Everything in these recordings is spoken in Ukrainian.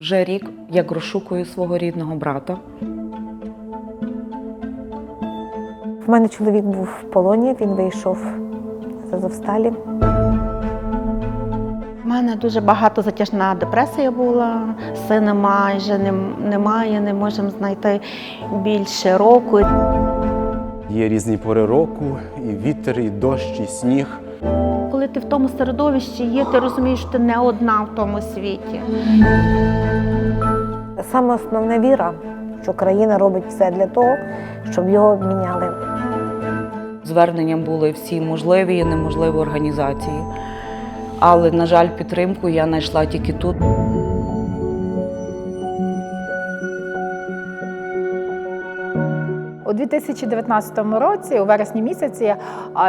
Вже рік як розшукую свого рідного брата. В мене чоловік був в полоні, він вийшов з Азовсталі. У мене дуже багато затяжна депресія була. Сина майже немає, не можемо знайти більше року. Є різні пори року, і вітер, і дощ, і сніг. Коли ти в тому середовищі є, ти розумієш, що ти не одна в тому світі. Саме основна віра, що країна робить все для того, щоб його обміняли. Зверненням були всі можливі і неможливі організації. Але, на жаль, підтримку я знайшла тільки тут. У 2019 році, у вересні місяці,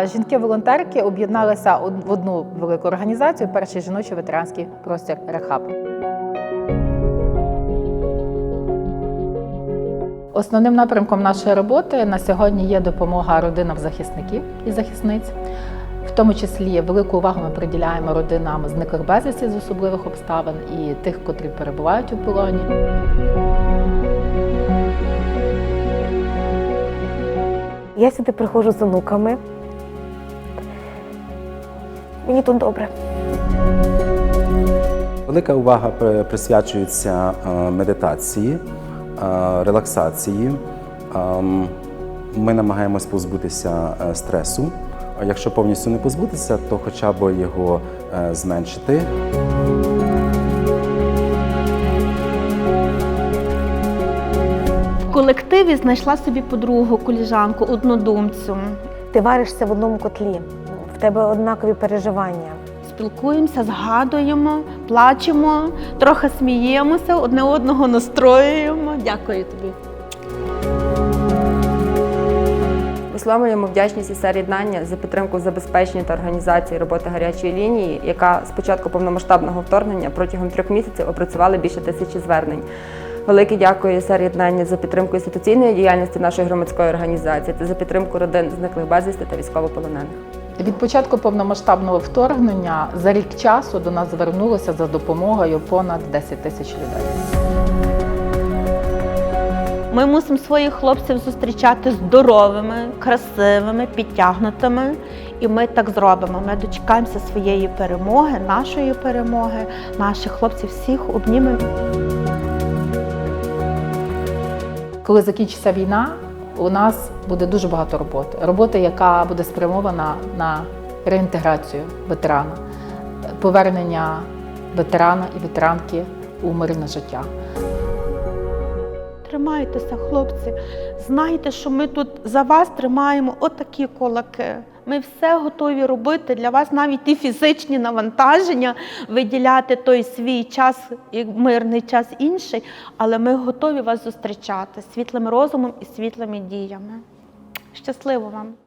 жінки-волонтерки об'єдналися в одну велику організацію перший жіночий ветеранський простір Рехаб. Основним напрямком нашої роботи на сьогодні є допомога родинам захисників і захисниць. В тому числі велику увагу ми приділяємо родинам зниклих безвісті з особливих обставин і тих, котрі перебувають у полоні. Я сюди приходжу з онуками. Мені тут добре. Велика увага присвячується е, медитації, е, релаксації. Ем, Ми намагаємось позбутися е, стресу. А Якщо повністю не позбутися, то хоча б його зменшити. Колективі знайшла собі подругу, коліжанку, однодумцю. Ти варишся в одному котлі, в тебе однакові переживання. Спілкуємося, згадуємо, плачемо, трохи сміємося, одне одного настроюємо. Дякую тобі. Висловлюємо вдячність із єднання за підтримку в забезпеченні та організації роботи гарячої лінії, яка з початку повномасштабного вторгнення протягом трьох місяців опрацювала більше тисячі звернень. Велике дякую єднання за підтримку інституційної діяльності нашої громадської організації та за підтримку родин зниклих безвісти та військовополонених. Від початку повномасштабного вторгнення за рік часу до нас звернулося за допомогою понад 10 тисяч людей. Ми мусимо своїх хлопців зустрічати здоровими, красивими, підтягнутими. І ми так зробимо. Ми дочекаємося своєї перемоги, нашої перемоги, наших хлопців всіх обнімемо. Коли закінчиться війна, у нас буде дуже багато роботи. Роботи, яка буде спрямована на реінтеграцію ветерана, повернення ветерана і ветеранки у мирне життя. Тримайтеся, хлопці. Знайте, що ми тут за вас тримаємо отакі кулаки. Ми все готові робити для вас, навіть ті фізичні навантаження, виділяти той свій час і мирний час інший, але ми готові вас зустрічати світлим розумом і світлими діями. Щасливо вам!